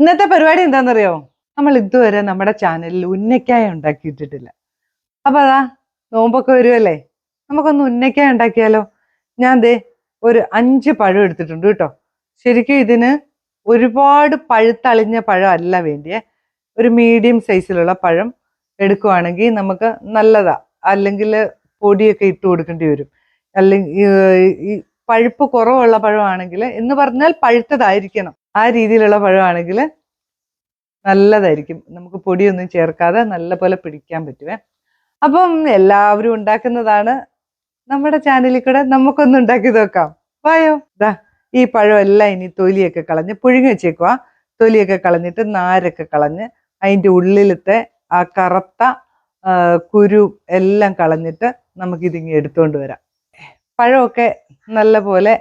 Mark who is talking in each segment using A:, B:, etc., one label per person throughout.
A: ഇന്നത്തെ പരിപാടി എന്താണെന്നറിയോ? നമ്മൾ ഇതുവരെ നമ്മുടെ ചാനലിൽ ഉന്നക്കായ ഉണ്ടാക്കിയിട്ടിട്ടില്ല. അപ്പൊ അതാ നോമ്പൊക്കെ വരുമല്ലേ നമുക്കൊന്ന് ഉന്നക്കായ ഉണ്ടാക്കിയാലോ? ഞാൻ ദേ ഒരു അഞ്ച് പഴം എടുത്തിട്ടുണ്ട് കേട്ടോ. ശരിക്കും ഇതിന് ഒരുപാട് പഴുത്തളിഞ്ഞ പഴം അല്ല വേണ്ടിയേ. ഒരു മീഡിയം സൈസിലുള്ള പഴം എടുക്കുവാണെങ്കിൽ നമുക്ക് നല്ലതാ. അല്ലെങ്കിൽ പൊടിയൊക്കെ ഇട്ട് കൊടുക്കേണ്ടി വരും. അല്ലെങ്കിൽ പഴുപ്പ് കുറവുള്ള പഴമാണെങ്കിൽ എന്ന് പറഞ്ഞാൽ പഴുത്തതായിരിക്കണം. ആ രീതിയിലുള്ള പഴമാണെങ്കിൽ നല്ലതായിരിക്കും. നമുക്ക് പൊടിയൊന്നും ചേർക്കാതെ നല്ല പോലെ പിടിക്കാൻ പറ്റുവേ. അപ്പം എല്ലാവരും ഉണ്ടാക്കുന്നതാണ് നമ്മുടെ ചാനലിൽ കൂടെ നമുക്കൊന്ന് ഉണ്ടാക്കി നോക്കാം. വായോ. ദാ ഈ പഴമെല്ലാം ഇനി തൊലിയൊക്കെ കളഞ്ഞ് പുഴുങ്ങി വെച്ചേക്കുക തൊലിയൊക്കെ കളഞ്ഞിട്ട് നാരൊക്കെ കളഞ്ഞ് അതിന്റെ ഉള്ളിലത്തെ ആ കറുത്ത കുരു എല്ലാം കളഞ്ഞിട്ട് നമുക്കിതിങ്ങി എടുത്തുകൊണ്ട് വരാം. പഴമൊക്കെ നല്ല പോലെ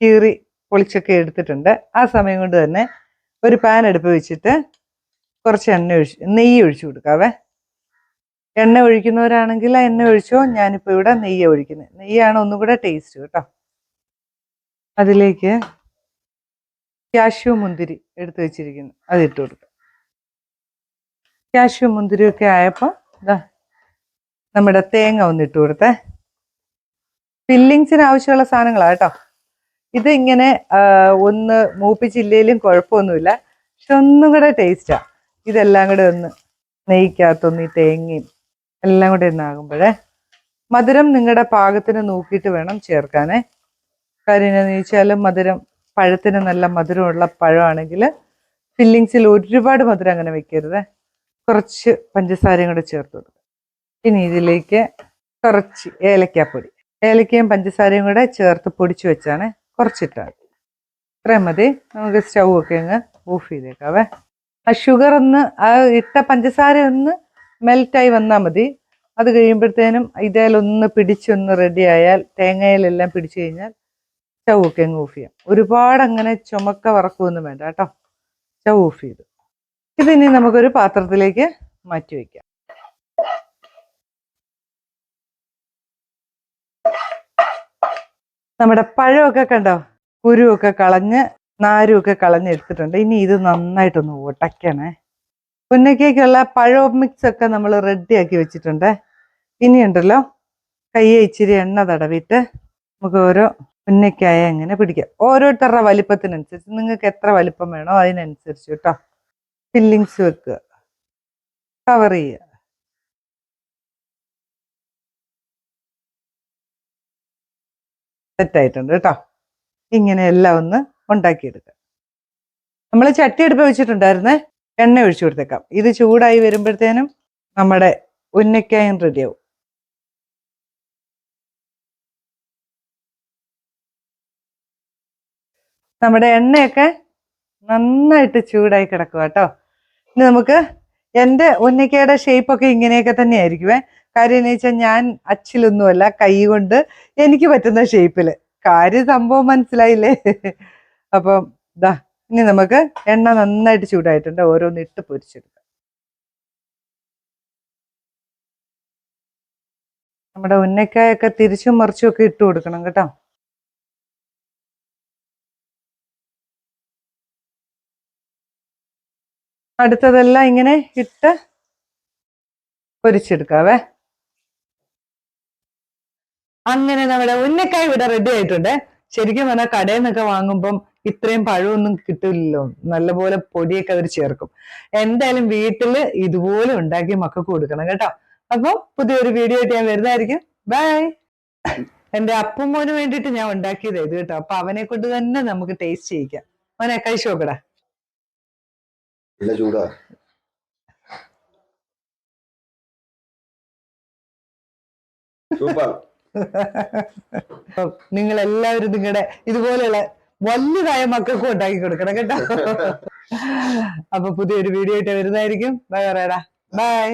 A: കീറി പൊളിച്ചൊക്കെ എടുത്തിട്ടുണ്ട്. ആ സമയം കൊണ്ട് തന്നെ ഒരു പാൻ അടുപ്പ് വെച്ചിട്ട് കുറച്ച് എണ്ണ ഒഴിച്ച് നെയ്യ് ഒഴിച്ചു കൊടുക്കാവേ. എണ്ണ ഒഴിക്കുന്നവരാണെങ്കിൽ ആ എണ്ണ ഒഴിച്ചോ ഞാനിപ്പോൾ ഇവിടെ നെയ്യ് ഒഴിക്കുന്നത് നെയ്യാണ് ഒന്നും കൂടെ ടേസ്റ്റ് കേട്ടോ. അതിലേക്ക് കാഷ്യൂ മുന്തിരി എടുത്തു വെച്ചിരിക്കുന്നു. അത് ഇട്ട് കൊടുക്കുക കാഷ്യൂ മുന്തിരിയൊക്കെ ആയപ്പോൾ ഇതാ നമ്മുടെ തേങ്ങ ഒന്നിട്ട് കൊടുത്തേ. ഫില്ലിങ്സിന് ആവശ്യമുള്ള സാധനങ്ങളാണ് കേട്ടോ. ഇത് ഇങ്ങനെ ഒന്ന് മൂപ്പിച്ചില്ലേലും കുഴപ്പമൊന്നുമില്ല. പക്ഷെ ഒന്നും കൂടെ ടേസ്റ്റാ ഇതെല്ലാം കൂടെ ഒന്ന് നെയ്ക്കകത്തൊന്ന് ഈ തേങ്ങയും എല്ലാം കൂടെ ഒന്നാകുമ്പോഴേ മധുരം നിങ്ങളുടെ പാകത്തിന് നോക്കിയിട്ട് വേണം ചേർക്കാനേ. കാര്യം എന്താണെന്ന് ചോദിച്ചാൽ മധുരം പഴത്തിന് നല്ല മധുരമുള്ള പഴമാണെങ്കിൽ ഫില്ലിങ്സിൽ ഒരുപാട് മധുരം അങ്ങനെ വെക്കരുത്. കുറച്ച് പഞ്ചസാരയും കൂടെ ചേർത്ത് കൊടുക്കുക ഇനി ഇതിലേക്ക് കുറച്ച് ഏലക്കാപ്പൊടി. ഏലക്കയും പഞ്ചസാരയും കൂടെ ചേർത്ത് പൊടിച്ചു വെച്ചാണ് കുറച്ചിട്ടാൽ ഇത്രയും മതി. നമുക്ക് സ്റ്റൗ ഒക്കെ അങ്ങ് ഓഫ് ചെയ്തേക്കാവേ. ആ ഷുഗർ ഒന്ന് ആ ഇട്ട പഞ്ചസാര ഒന്ന് മെൽറ്റായി വന്നാൽ മതി. അത് കഴിയുമ്പോഴത്തേനും ഇതേലൊന്ന് പിടിച്ചൊന്ന് റെഡി ആയാൽ തേങ്ങയിലെല്ലാം പിടിച്ചു കഴിഞ്ഞാൽ സ്റ്റൗ ഒക്കെ അങ്ങ് ഓഫ് ചെയ്യാം. ഒരുപാട് അങ്ങനെ ചുമക്ക വറക്കുമൊന്നും വേണ്ട കേട്ടോ. സ്റ്റൗ ഓഫ് ചെയ്തു. ഇതിനി നമുക്കൊരു പാത്രത്തിലേക്ക് മാറ്റി വയ്ക്കാം നമ്മുടെ പഴമൊക്കെ കണ്ടോ? കുരുവൊക്കെ കളഞ്ഞ് നാരുമൊക്കെ കളഞ്ഞ് എടുത്തിട്ടുണ്ട് ഇനി ഇത് നന്നായിട്ടൊന്ന് ഉടയ്ക്കണേ. പുന്നക്കേക്കുള്ള പഴം മിക്സ് ഒക്കെ നമ്മൾ റെഡിയാക്കി വെച്ചിട്ടുണ്ട്. ഇനിയുണ്ടല്ലോ കയ്യെ ഇച്ചിരി എണ്ണ തടവിയിട്ട് നമുക്ക് ഓരോ പുന്നക്കായ അങ്ങനെ പിടിക്കാം. ഓരോരുത്തരുടെ വലിപ്പത്തിനനുസരിച്ച്. നിങ്ങൾക്ക് എത്ര വലിപ്പം വേണോ അതിനനുസരിച്ച് കേട്ടോ. ഫില്ലിങ്സ് വെക്കുക. കവർ ചെയ്യുക. സെറ്റായിട്ടുണ്ട് കേട്ടോ. ഇങ്ങനെ എല്ലാം ഒന്ന് ഉണ്ടാക്കിയെടുക്കുക നമ്മൾ ചട്ടി എടുപ്പ് വെച്ചിട്ടുണ്ടായിരുന്നേ എണ്ണ ഒഴിച്ചു കൊടുത്തേക്കാം. ഇത് ചൂടായി വരുമ്പോഴത്തേനും നമ്മുടെ ഉന്നക്കായും റെഡിയാവും നമ്മുടെ എണ്ണയൊക്കെ നന്നായിട്ട് ചൂടായി കിടക്കുക കേട്ടോ. ഇനി നമുക്ക് എന്റെ ഉന്നക്കയുടെ ഷേപ്പൊക്കെ ഇങ്ങനെയൊക്കെ തന്നെ ആയിരിക്കുമേ കാര്യം എന്ന് വെച്ചാൽ ഞാൻ അച്ചിലൊന്നുമല്ല കൈ കൊണ്ട് എനിക്ക് പറ്റുന്ന ഷേപ്പിൽ കാര്യം സംഭവം മനസ്സിലായില്ലേ? അപ്പം ദാ ഇനി നമുക്ക് എണ്ണ നന്നായിട്ട് ചൂടായിട്ടുണ്ട്. ഓരോന്ന് ഇട്ട് പൊരിച്ചെടുക്കാം. നമ്മുടെ ഉന്നക്കായൊക്കെ തിരിച്ചും മറിച്ചും ഒക്കെ ഇട്ട് കൊടുക്കണം കേട്ടോ. അടുത്തതെല്ലാം ഇങ്ങനെ ഇട്ട് പൊരിച്ചെടുക്കാവേ. അങ്ങനെ നമ്മുടെ ഉന്നക്കായ ഇവിടെ റെഡി ആയിട്ടുണ്ട്. ശരിക്കും പറഞ്ഞാൽ കടയിൽ നിന്നൊക്കെ വാങ്ങുമ്പം ഇത്രയും പഴമൊന്നും കിട്ടില്ലല്ലോ. നല്ലപോലെ പൊടിയൊക്കെ അവർ ചേർക്കും. എന്തായാലും വീട്ടിൽ ഇതുപോലെ ഉണ്ടാക്കി മക്കൾക്ക് കൊടുക്കണം കേട്ടോ. അപ്പൊ പുതിയൊരു വീഡിയോ ആയിട്ട് ഞാൻ വരുന്നതായിരിക്കും. ബൈ എന്റെ അപ്പം മോന് വേണ്ടിയിട്ട് ഞാൻ ഉണ്ടാക്കിയത് ഇത് കേട്ടോ. അപ്പൊ അവനെ കൊണ്ട് തന്നെ നമുക്ക് ടേസ്റ്റ് ചെയ്യിക്കാം. മോനെ കഴിച്ചു നോക്കടാ.
B: ചൂടാ. സൂപ്പർ.
A: നിങ്ങൾ എല്ലാവരും നിങ്ങളുടെ ഇതുപോലെയുള്ള വലുതായ മക്കൾക്കും ഉണ്ടാക്കി കൊടുക്കണം കേട്ടോ. അപ്പൊ പുതിയൊരു വീഡിയോ ആയിട്ട് വരുന്നതായിരിക്കും. ബൈ പറയടാ. ബൈ